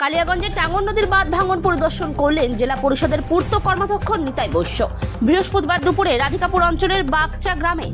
কালিয়াগঞ্জের টাঙ্গন নদীর বাঁধ ভাঙন পরিদর্শন করলেন জেলা পরিষদের পূর্ত কর্মাধ্যক্ষ নিতাই বৈশ্য। বৃহস্পতিবার দুপুরে রাধিকাপুর অঞ্চলের বাগচা গ্রামে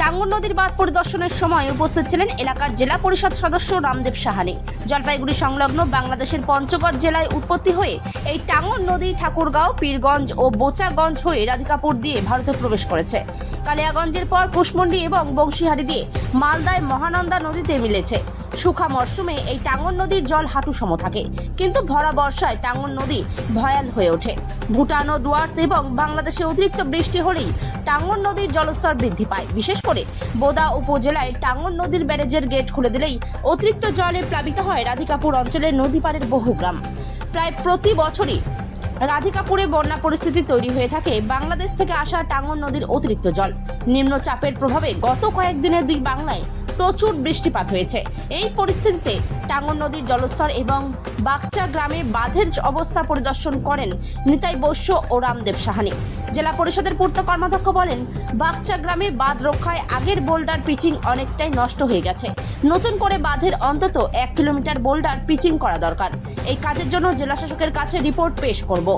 টাঙ্গন নদীর বাঁধ পরিদর্শনের সময় উপস্থিত ছিলেন এলাকার জেলা পরিষদ সদস্য রামদেব সাহানি। জলপাইগুড়ি সংলগ্ন বাংলাদেশের পঞ্চগড় জেলায় উৎপত্তি হয়ে এই টাঙ্গন নদী ঠাকুরগাঁও, পীরগঞ্জ ও বোচাগঞ্জ হয়ে রাধিকাপুর দিয়ে ভারতে প্রবেশ করেছে। কালিয়াগঞ্জের পর কুশমন্ডি এবং বংশীহারি দিয়ে মালদায় মহানন্দা নদীতে মিলেছে। শুখা মরশুমে এই টাঙ্গন নদীর জল হাঁটু সম থাকে। কিন্তু ভরা বর্ষায় টাঙ্গন নদী ভয়াল হয়ে ওঠে। ভুটান ও ডুয়ার্স এবং বাংলাদেশে অতিরিক্ত বৃষ্টি হলেই টাঙ্গন নদীর জলস্তর বৃদ্ধি পায়। বিশেষ করে বোদা উপজেলায় টাঙ্গন নদীর ব্যারেজের গেট খুলে দিলেই অতিরিক্ত জলে প্লাবিত হয় রাধিকাপুর অঞ্চলের নদী পাড়ের বহু গ্রাম। প্রায় প্রতি বছরই রাধিকাপুরে বন্যা পরিস্থিতি তৈরি হয়ে থাকে বাংলাদেশ থেকে আসা টাঙ্গন নদীর অতিরিক্ত জল। নিম্নচাপের প্রভাবে গত কয়েকদিনে দুই বাংলায় প্রচুর বৃষ্টিপাত হয়েছে। এই পরিস্থিতিতে টাঙ্গন নদীর জলস্তর এবং বাগচা গ্রামে বাঁধের অবস্থা পরিদর্শন করেন নিতাই বৈশ্য ও রামদেব সাহানি। জেলা পরিষদের পূর্ত কর্মাধ্যক্ষ বলেন, বাগচা গ্রামে বাঁধ রক্ষায় আগের বোল্ডার পিচিং অনেকটাই নষ্ট হয়ে গেছে। নতুন করে বাঁধের অন্তত এক কিলোমিটার বোল্ডার পিচিং করা দরকার। এই কাজের জন্য জেলা শাসকের কাছে রিপোর্ট পেশ করব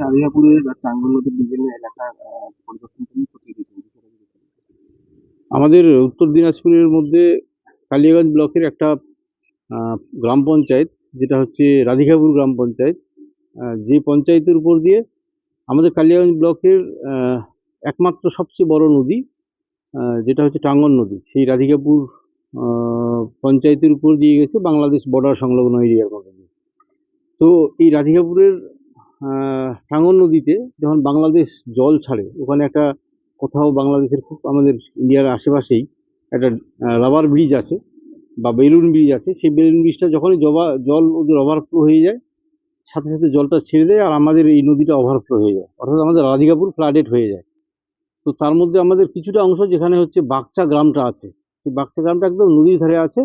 রাধিকাপুরের টাঙ্গল নদীর বিভিন্ন এলাকার আহ, পরিদর্শন করে কোথায় গেছেন বিষয়টা যদি একটু বলেন। আমাদের উত্তর দিনাজপুরের মধ্যে কালিয়াগঞ্জ ব্লকের একটা গ্রাম পঞ্চায়েত, যেটা হচ্ছে রাধিকাপুর গ্রাম পঞ্চায়েত যে পঞ্চায়েতের উপর দিয়ে আমাদের কালিয়াগঞ্জ ব্লকের একমাত্র সবচেয়ে বড় নদী যেটা হচ্ছে টাঙ্গন নদী সেই রাধিকাপুর পঞ্চায়েতের উপর দিয়ে গেছে বাংলাদেশ বর্ডার সংলগ্ন এরিয়ার মধ্যে। তো এই রাধিকাপুরের টাঙ্গন নদীতে যখন বাংলাদেশ জল ছাড়ে, ওখানে একটা কোথাও বাংলাদেশের খুব আমাদের ইন্ডিয়ার আশেপাশেই একটা রাবার ব্রিজ আছে বা বেলুন ব্রিজ আছে। সেই বেলুন ব্রিজটা যখনই জবা, জল ওদের ওভারফ্লো হয়ে যায়, সাথে সাথে জলটা ছেড়ে দেয় আর আমাদের এই নদীটা ওভারফ্লো হয়ে যায়। অর্থাৎ আমাদের রাধিকাপুর ফ্লাডেড হয়ে যায়। তো তার মধ্যে আমাদের কিছুটা অংশ যেখানে হচ্ছে বাগচা গ্রামটা আছে, সেই বাগচা গ্রামটা একদম নদীর ধারে আছে।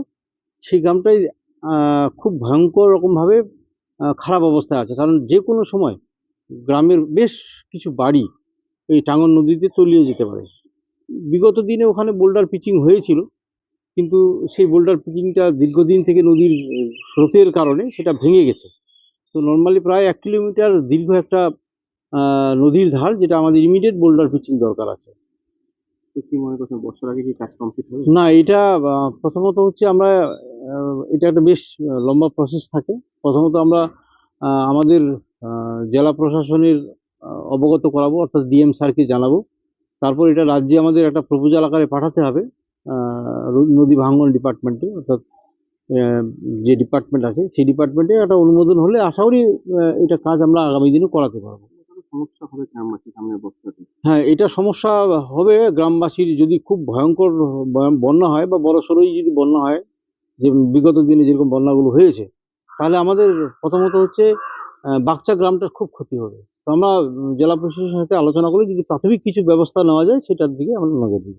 সেই গ্রামটাই খুব ভয়ঙ্কর রকমভাবে খারাপ অবস্থায় আছে। কারণ যে কোনো সময় গ্রামের বেশ কিছু বাড়ি এই টাঙ্গন নদীতে তলিয়ে যেতে পারে। বিগত দিনে ওখানে বোল্ডার পিচিং হয়েছিল কিন্তু সেই বোল্ডার পিচিংটা দীর্ঘদিন থেকে নদীর স্রোতের কারণে সেটা ভেঙে গেছে। তো নর্মালি প্রায় এক কিলোমিটার দীর্ঘ একটা নদীর ধার যেটা আমাদের ইমিডিয়েট বোল্ডার পিচিং দরকার আছে। কি মনে করছেন বছর আগে কি কাজ কমপ্লিট হবে না এটা প্রথমত হচ্ছে আমরা এটা একটা বেশ লম্বা প্রসেস থাকে। প্রথমত আমরা আমাদের জেলা প্রশাসনের অবগত করাবো অর্থাৎ ডিএম স্যারকে জানাব। তারপর এটা রাজ্যে আমাদের একটা প্রপোজাল আকারে পাঠাতে হবে নদী ভাঙ্গন ডিপার্টমেন্টে অর্থাৎ যে ডিপার্টমেন্ট আছে সেই ডিপার্টমেন্টে একটা অনুমোদন হলে আশা করি এটা কাজ আমরা আগামী দিনে করাতে পারব। সমস্যা হবে গ্রামবাসী সামনে বছরতে হ্যাঁ এটা সমস্যা হবে গ্রামবাসীর যদি খুব ভয়ঙ্কর বন্যা হয় বা বড় সড়োই যদি বন্যা হয় যে বিগত দিনে যেরকম বন্যাগুলো হয়েছে তাহলে আমাদের প্রথমত হচ্ছে বাগচা গ্রামটার খুব ক্ষতি হবে। তো আমরা জেলা প্রশাসনের সাথে আলোচনা করে যদি প্রাথমিক কিছু ব্যবস্থা নেওয়া যায়, সেটার দিকে আমরা নজর দিব।